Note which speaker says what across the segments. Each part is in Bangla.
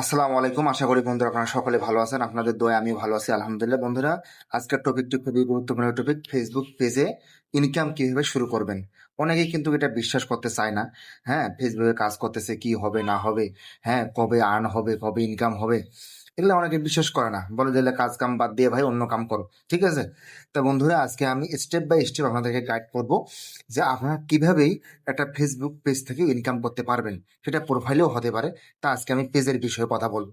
Speaker 1: আসসালামু আলাইকুম। আশা করি বন্ধুরা আপনারা সকলে ভালো আছেন। আপনাদের দোয়া আমি ভালো আছি, আলহামদুলিল্লাহ। বন্ধুরা, আজকের টপিকটি খুবই গুরুত্বপূর্ণ টপিক ফেসবুক পেজে ইনকাম কীভাবে শুরু করবেন? অনেকেই কিন্তু এটা বিশ্বাস করতে চায় না। হ্যাঁ ফেসবুকে কাজ করতেছে কি হবে, না হবে হ্যাঁ কবে আর্ন হবে, কবে ইনকাম হবে, এগুলো অনেকে বিশ্বাস করে না। বলে যে কাজ কাম বাদ দিয়ে ভাই অন্য কাম করো। ঠিক আছে? তা বন্ধুরা, আজকে আমি স্টেপ বাই স্টেপ আপনাদেরকে গাইড করব যে, আপনারা কিভাবেই একটা ফেসবুক পেজ থেকে ইনকাম করতে পারবেন। সেটা প্রোফাইলেও হতে পারে। তা আজকে আমি পেজের বিষয়ে কথা বলব।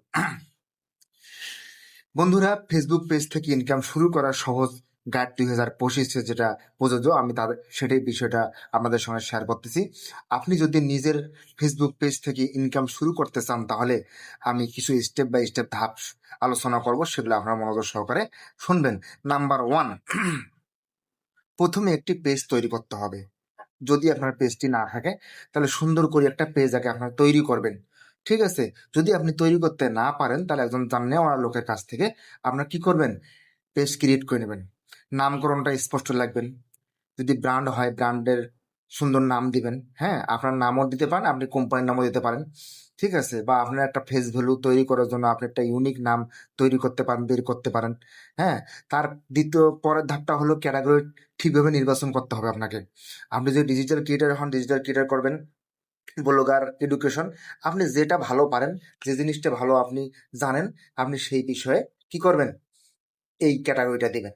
Speaker 1: বন্ধুরা ফেসবুক পেজ থেকে ইনকাম শুরু করা সহজ। গাইড দুই হাজার পঁচিশে যেটা প্রযোজ্য, আমি তাদের সেটাই বিষয়টা আপনাদের সঙ্গে শেয়ার করতেছি। আপনি যদি নিজের ফেসবুক পেজ থেকে ইনকাম শুরু করতে চান, তাহলে আমি কিছু স্টেপ বাই স্টেপ ধাপ আলোচনা করব, সেগুলো আপনারা মনোযোগ সহকারে শুনবেন। নাম্বার ওয়ান প্রথমে একটি পেজ তৈরি করতে হবে। যদি আপনার পেজটি না থাকে, তাহলে সুন্দর করে একটা পেজ আগে আপনার তৈরি করবেন। ঠিক আছে? যদি আপনি তৈরি করতে না পারেন, তাহলে একজন জানেওয়ালা লোকের কাছ থেকে আপনার কি করবেন? পেজ ক্রিয়েট করে নেবেন। নামকরণটা স্পষ্ট লাগবেন। যদি ব্র্যান্ড হয় ব্র্যান্ডের সুন্দর নাম দিবেন হ্যাঁ? আপনার নামও দিতে পারেন, আপনি কোম্পানির নামও দিতে পারেন। ঠিক আছে? বা আপনার একটা ফেস ভ্যালু তৈরি করার জন্য আপনি একটা ইউনিক নাম তৈরি করতে পারেন, বের করতে পারেন হ্যাঁ? তার দ্বিতীয়, পরের ধাপটা হলো ক্যাটাগরি ঠিকভাবে নির্বাচন করতে হবে আপনাকে। আপনি যদি ডিজিটাল ক্রিয়েটার হন ডিজিটাল ক্রিয়েটার করবেন ব্লগার এডুকেশন আপনি যেটা ভালো পারেন, যে জিনিসটা ভালো আপনি জানেন, আপনি সেই বিষয়ে কি করবেন? এই ক্যাটাগরিটা দিবেন।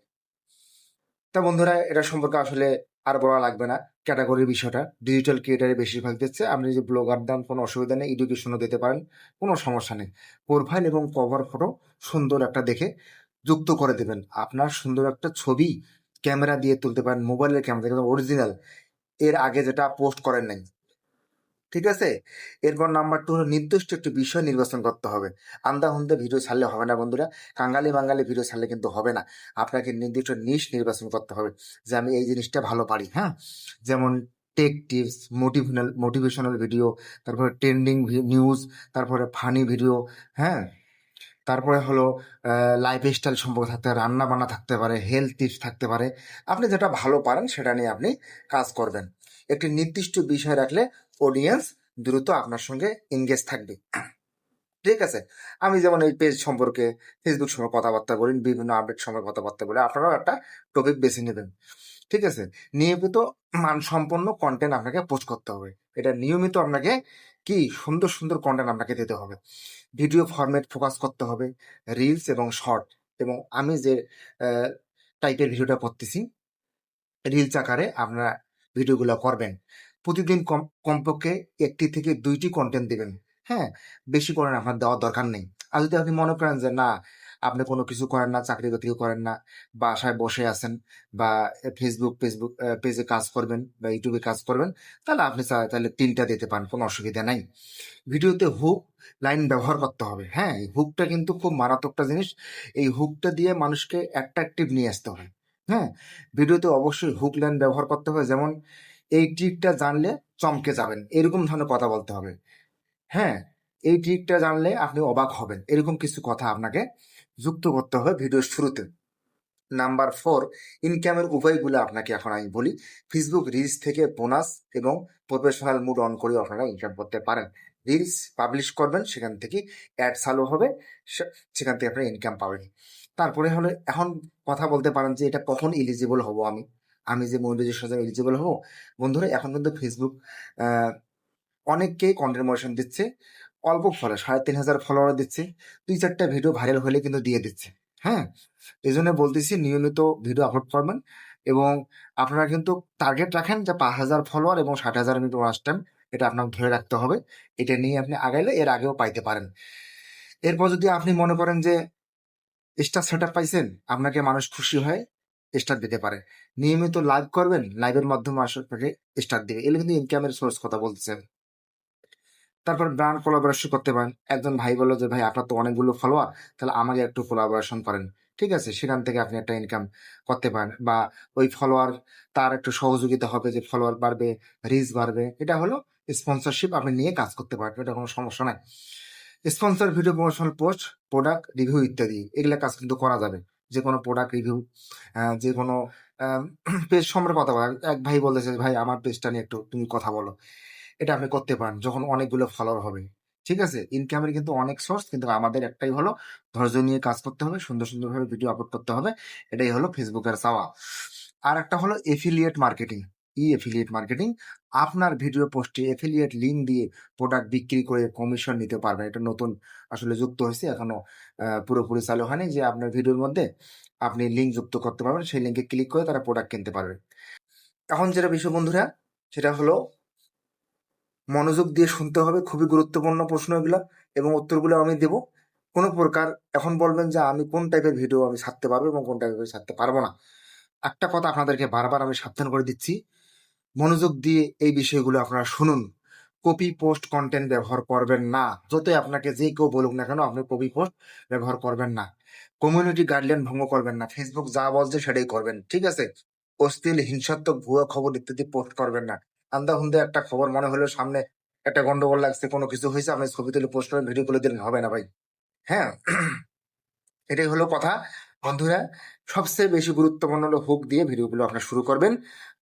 Speaker 1: তা বন্ধুরা, এটা সম্পর্কে আসলে আর বলা লাগবে না। ক্যাটাগরির বিষয়টা ডিজিটাল ক্রিয়েটারে বেশিরভাগ দিচ্ছে। আপনি যে ব্লগার দাম কোনো অসুবিধা নেই এডুকেশনও দিতে পারেন, কোনো সমস্যা নেই। প্রোফাইল এবং কভার ফটো সুন্দর একটা দেখে যুক্ত করে দেবেন। আপনার সুন্দর একটা ছবি ক্যামেরা দিয়ে তুলতে পারেন মোবাইলের ক্যামেরা অরিজিনাল এর আগে যেটা পোস্ট করেন নাই ঠিক আছে? এরপর নাম্বার টু হলো নির্দিষ্ট একটি বিষয় নির্বাচন করতে হবে। আন্দা হুন্দা ভিডিও ছাড়লে হবে না বন্ধুরা। কাঙ্গালি বাঙালি ভিডিও ছাড়লে কিন্তু হবে না। আপনাকে নির্দিষ্ট নিশ নির্বাচন করতে হবে যে আমি এই জিনিসটা ভালো পারি হ্যাঁ? যেমন tech tips motivational motivational video তারপরে ট্রেন্ডিং নিউজ তারপরে ফানি ভিডিও হ্যাঁ? তারপরে হলো লাইফ স্টাইল সম্পর্কে থাকতে পারে রান্না বান্না থাকতে পারে হেলথ টিপস থাকতে পারে। আপনি যেটা ভালো পারেন সেটা নিয়ে আপনি কাজ করবেন। একটি নির্দিষ্ট বিষয় রাখলে অডিয়েন্স দ্রুত আপনার সঙ্গে এঙ্গেজ থাকবে। ঠিক আছে? আমি যেমন এই পেজ সম্পর্কে ফেসবুক সময় কথাবার্তা বলি, বিভিন্ন আপডেট সময় কথাবার্তা বলি, আপনারাও একটা টপিক বেছে নেবেন। ঠিক আছে? নিয়মিত মানসম্পন্ন কন্টেন্ট আপনাকে পোস্ট করতে হবে। এটা নিয়মিত আপনাকে কি? সুন্দর সুন্দর কন্টেন্ট আপনাকে দিতে হবে। ভিডিও ফরম্যাট ফোকাস করতে হবে রিলস এবং শর্ট এবং আমি যে টাইপের ভিডিওটা করতেছি রিলস আকারে আপনারা ভিডিওগুলো করবেন। প্রতিদিন কম, কমপক্ষে একটি থেকে দুইটি কন্টেন্ট দিবেন। হ্যাঁ? বেশি করেন আপনার দেওয়ার দরকার নেই। আর যদি আপনি মনে করেন যে, না, আপনি কোনো কিছু করেন না, চাকরি বাকরি করেন না, বাসায় বসে আছেন বা ফেসবুক ফেসবুক পেজে কাজ করবেন বা ইউটিউবে কাজ করবেন, তাহলে আপনি তাহলে তিনটা দিতে পারেন, কোনো অসুবিধা নাই। ভিডিওতে হুক লাইন ব্যবহার করতে হবে। হ্যাঁ? হুকটা কিন্তু খুব মারাত্মকটা জিনিস। এই হুকটা দিয়ে মানুষকে অ্যাট্রাকটিভ নিয়ে আসতে হবে। হ্যাঁ ভিডিওতে অবশ্যই হুক লাইন ব্যবহার করতে হবে। যেমন এই ট্রিকটা জানলে চমকে যাবেন, এরকম ধরনের কথা বলতে হবে। হ্যাঁ এই ট্রিকটা জানলে আপনি অবাক হবেন, এরকম কিছু কথা আপনাকে যুক্ত করতে হবে ভিডিওর শুরুতে। নাম্বার ফোর ইনকামের উপায়গুলো আপনাকে এখন আমি বলি। ফেসবুক রিলস থেকে বোনাস এবং প্রফেশনাল মুড অন করে আপনারা ইনকাম করতে পারেন। রিলস পাবলিশ করবেন, সেখান থেকে অ্যাড চালু হবে সেখান থেকে আপনারা ইনকাম পাবেন। তারপরে হলো এখন কথা বলতে পারেন যে এটা কখন এলিজিবল হব আমি? আমি যে মনিটাইজেশন এলিজিবল হব? বন্ধুরা, এখন কিন্তু ফেসবুক অনেককেই কন্টেন্ট দিচ্ছে। অল্প ফলো, সাড়ে তিন হাজার ফলোয়ার দিচ্ছে। দুই চারটা ভিডিও ভাইরাল হলে কিন্তু দিয়ে দিচ্ছে। হ্যাঁ? এই জন্য বলতেছি নিয়মিত ভিডিও আপলোড করবেন এবং আপনারা কিন্তু টার্গেট রাখেন যে পাঁচ হাজার ফলোয়ার এবং ষাট হাজার মিনিট ওয়াচ টাইম এটা আপনাকে ধরে রাখতে হবে। এটা নিয়ে আপনি আগাইলে এর আগেও পাইতে পারেন। এরপর যদি আপনি মনে করেন যে স্টার সেট আপ পাইছেন? আপনাকে মানুষ খুশি হয়, স্টার দিতে পারে। নিয়মিত লাইভ করবেন লাইভের মাধ্যমে আপনাকে স্টার দিবে। এগুলো কিন্তু ইনকামের সোর্স কথা বলতেছে তারপর ব্র্যান্ড কোলাবোরেশন করতে পারেন। একজন ভাই বলল যে, ভাই, আপনার তো অনেকগুলো ফলোয়ার তাহলে আমাকে একটু কোলাবোরেশন করেন। ঠিক আছে, সেখান থেকে আপনি একটা ইনকাম করতে পারেন। বা ওই ফলোয়ার তার একটু সহযোগিতা হবে, যে ফলোয়ার বাড়বে রিচ বাড়বে। এটা হলো স্পন্সরশিপ আপনি নিয়ে কাজ করতে পারবেন এটা কোনো সমস্যা নাই। Sponsor video promotional post product review ইত্যাদি। এগুলো কাজ কিন্তু করা যাবে। যে কোনো প্রোডাক্ট রিভিউ যে কোনো পেজ সম্পর্কে কথা বলা। এক ভাই বলেছে ভাই, আমার পেজটা নিয়ে একটু তুমি কথা বলো। এটা আপনি করতে পারেন যখন অনেকগুলো ফলোয়ার হবে। ঠিক আছে? ইনকামের কিন্তু অনেক সোর্স কিন্তু আমাদের একটাই হলো ধৈর্য নিয়ে কাজ করতে হবে, সুন্দর সুন্দরভাবে ভিডিও আপলোড করতে হবে। এটাই হলো ফেসবুকের চাওয়া। আর একটা হলো এফিলিয়েট মার্কেটিং ই এফিলিয়েট মার্কেটিং আপনার ভিডিও পোস্টে এফিলিয়েট লিঙ্ক দিয়ে প্রোডাক্ট বিক্রি করে কমিশন নিতে পারবেন। এটা নতুন আসলে যুক্ত হয়েছে এখনও পুরোপুরি চালু হয়নি যে আপনার ভিডিওর মধ্যে আপনি লিঙ্ক যুক্ত করতে পারবেন, সেই লিঙ্কে ক্লিক করে তারা প্রোডাক্ট কিনতে পারবে। এখন যেটা বিষয় বন্ধুরা, সেটা হলো মনোযোগ দিয়ে শুনতে হবে, খুবই গুরুত্বপূর্ণ প্রশ্ন এগুলো এবং উত্তরগুলো আমি দেব। কোনো প্রকার এখন বলবেন যে আমি কোন টাইপের ভিডিও আমি ছাড়তে পারব এবং কোন টাইপের ছাড়তে পারব না। একটা কথা আপনাদেরকে বারবার আমি সাবধান করে দিচ্ছি মনোযোগ দিয়ে এই বিষয়গুলো আপনারা শুনুন। কপি পোস্ট কন্টেন্ট ব্যবহার করবেন না। যতই আপনাকে যে কেউ বলুক না কেন, আপনি কপি পোস্ট ব্যবহার করবেন না। কমিউনিটি গাইডলাইন ভঙ্গ করবেন না। ফেসবুক যা বলছে সেটাই করবেন, ঠিক আছে? অশ্লীল, হিংসাত্মক ভুয়া খবর ইত্যাদি পোস্ট করবেন না। আন্দা হুন্দে একটা খবর মনে হলো সামনে একটা গন্ডগোল লাগছে, কোনো কিছু হয়েছে, আপনি ছবি তুলে পোস্ট করেন ভিডিও করে দিলেন, হবে না ভাই। হ্যাঁ? এটাই হলো কথা। বন্ধুরা, সবচেয়ে বেশি গুরুত্বপূর্ণ হলো হুক দিয়ে ভিডিওগুলো আপনারা শুরু করবেন।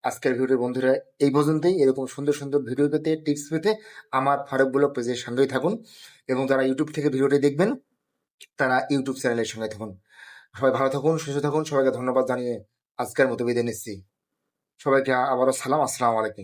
Speaker 1: আজকের ভিডিওর বন্ধুরা এই পর্যন্তই। এরকম সুন্দর সুন্দর ভিডিও পেতে টিপস পেতে আমার ফারুক ব্লগ পেজের সঙ্গেই থাকুন এবং যারা ইউটিউব থেকে ভিডিওটি দেখবেন, তারা ইউটিউব চ্যানেলের সঙ্গে থাকুন। সবাই ভালো থাকুন, সুস্থ থাকুন। সবাইকে ধন্যবাদ জানিয়ে আজকের মতো বিদায় নিচ্ছি। সবাইকে আবারও সালাম। আসসালামু আলাইকুম।